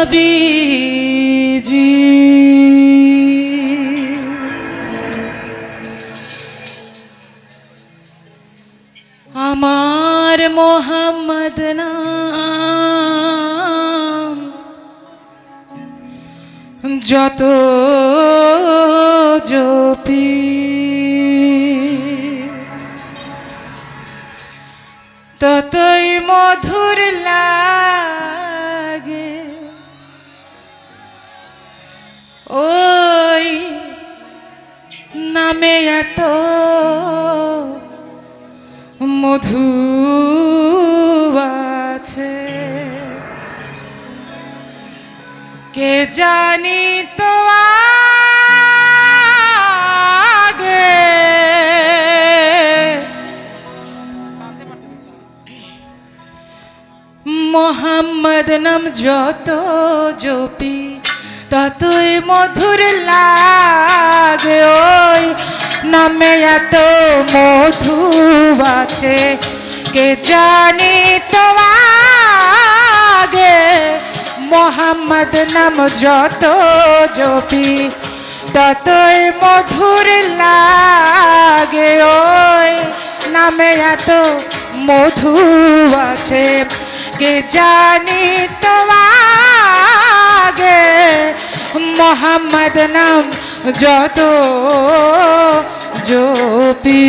নবীজি। আমার মোহাম্মদ নাম যত জপি। ততই মধুর লাগে নামে এত মধু আছে। কে জানি তো মোহাম্মদ নাম যত জপি ততই মধুর লাগে ওই নামে এত মধু আছে। কে জানি তো আগে মোহাম্মদ নাম যত জপি, ততই মধুর লাগে ওই নামে এত মধু আছে। কে জানি তো আগে মোহাম্মদ নাম যত জপি।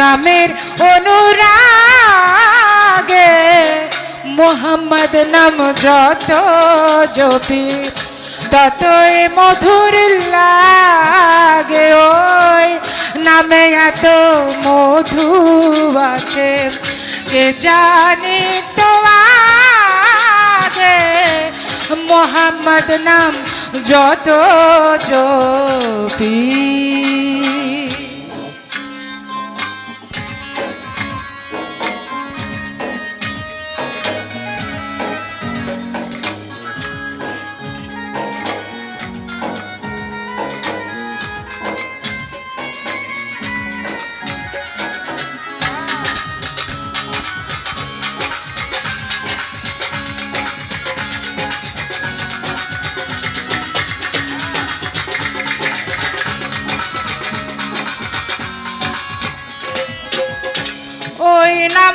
নামের অনুরাগে মোহাম্মদ নাম যত জপি ততই মধুর লাগে। ওই নামে এত মধু আছে, কে জানি তো মোহাম্মদ নাম যত জপি ওই নাম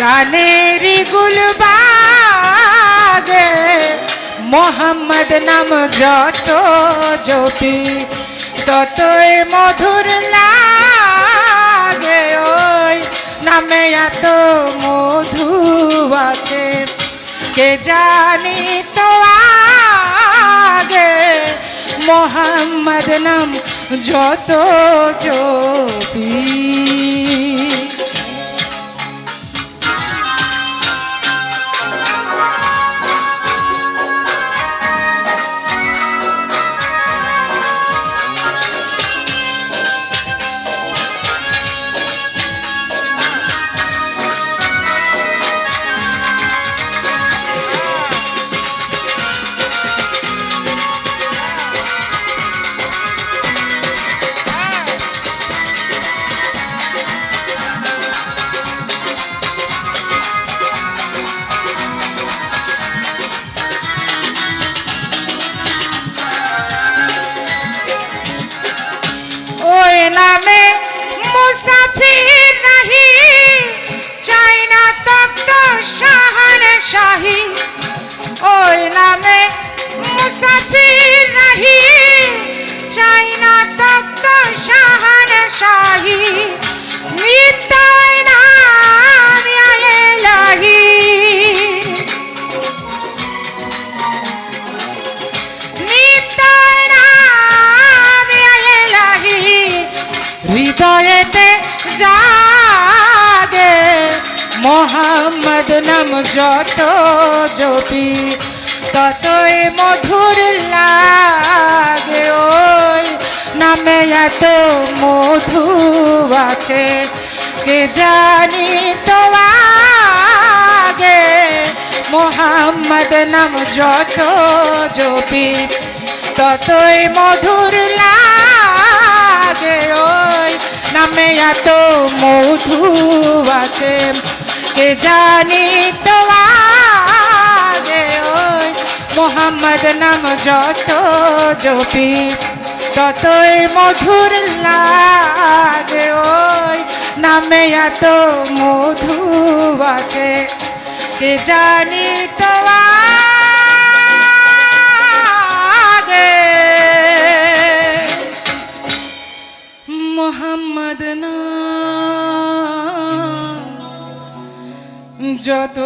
প্রাণেরি গুলবাগে মোহাম্মদ নাম যত জপি ততই মধুর লাগে। ওই নামে এত মধু আছে, কে জানি তো আগে মোহাম্মদ নাম যত জপি মোহাম্মদ নাম যত জপি, ততই মধুর লাগে। ওই নামে এত মধু আছে, কে জানি তো আগে? মোহাম্মদ নাম যত জপি, ততই মধুর লাগে। নামে এত মধু আছে। কে জানি তো আগে ওই মোহাম্মদ নাম যত জপি, ততই মধুর লাগে ওই নামে এত মধু আছে। কে জানি তো নাম যত